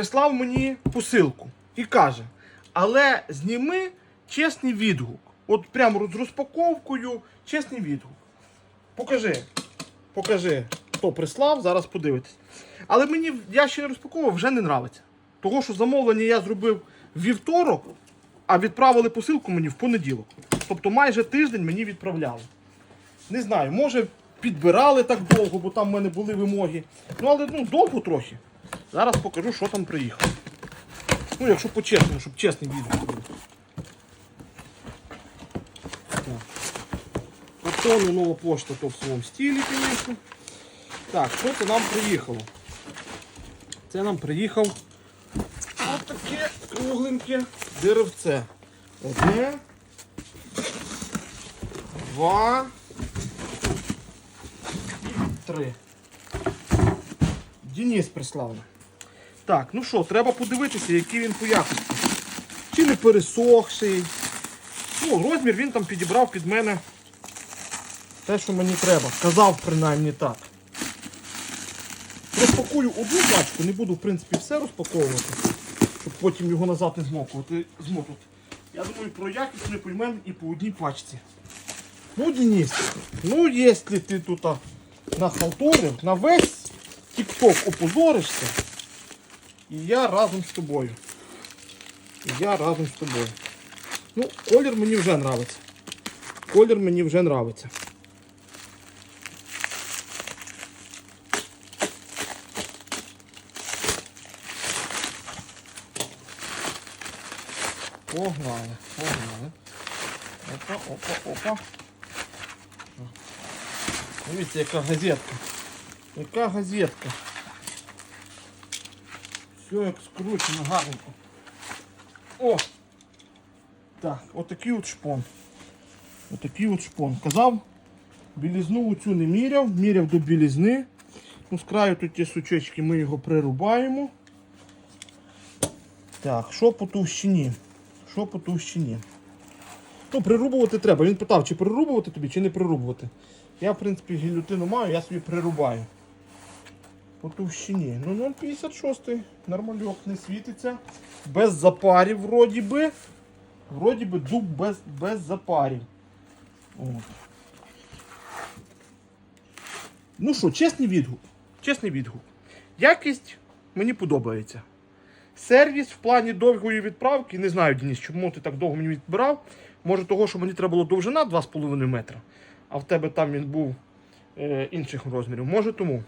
прислав мені посилку і каже: але зніми чесний відгук. От прямо з розпаковкою, чесний відгук. Покажи. Покажи, хто прислав, зараз подивитись. Але мені, я ще не розпаковував, вже не нравиться. Того, що замовлення я зробив вівторок, а відправили посилку мені в понеділок. Тобто майже тиждень мені відправляли. Не знаю, може підбирали так довго, бо там в мене були вимоги. Ну, але ну, довго трохи. Зараз покажу, що там приїхало. Ну, якщо по-чесному, щоб чесний відео був. Тону нова пошта, то в своєму стилі, звісно. Так, що це нам приїхало? Це нам приїхав ось таке кругленьке деревце. Одне. Два. Три. Денис прислав. Так, ну що, треба подивитися, який він по якості. Чи не пересохший. Ну, розмір він там підібрав під мене те, що мені треба. Казав принаймні так. Розпакую одну пачку, не буду в принципі все розпаковувати, щоб потім його назад не змокувати. змотувати. Я думаю, про якість ми поймемо і по одній пачці. Ну, Денис, ну якщо ти тут нахалтурив, на весь тік-ток опозоришся, і я разом з тобою. І я разом з тобою. Ну, колір мені вже нравиться. Колір мені вже нравиться. Погнали, погнали. Опа, опа, опа. Дивіться, яка газетка. Яка газетка. Все як скручено гарненько. О! Так, отакий от шпон. Отакий от шпон. Казав, білізну оцю не міряв, міряв до білізни. Ну, з краю тут ті сучечки ми його прирубаємо. Так, що по товщині? Що по товщині? Ну, прирубувати треба. Він питав, чи прирубувати тобі, чи не прирубувати. Я, в принципі, гільотину маю, я собі прирубаю. По товщині. Ну, 0,56. Нормальок не світиться. Без запарів, вроді би. Вроді би дуб без, без запарів. От. Ну що, чесний відгук. Чесний відгук. Якість мені подобається. Сервіс в плані довгої відправки, не знаю, Денис, чому ти так довго мені відбирав. Може того, що мені треба було довжина 2,5 метра, а в тебе там він був е, інших розмірів. Може тому.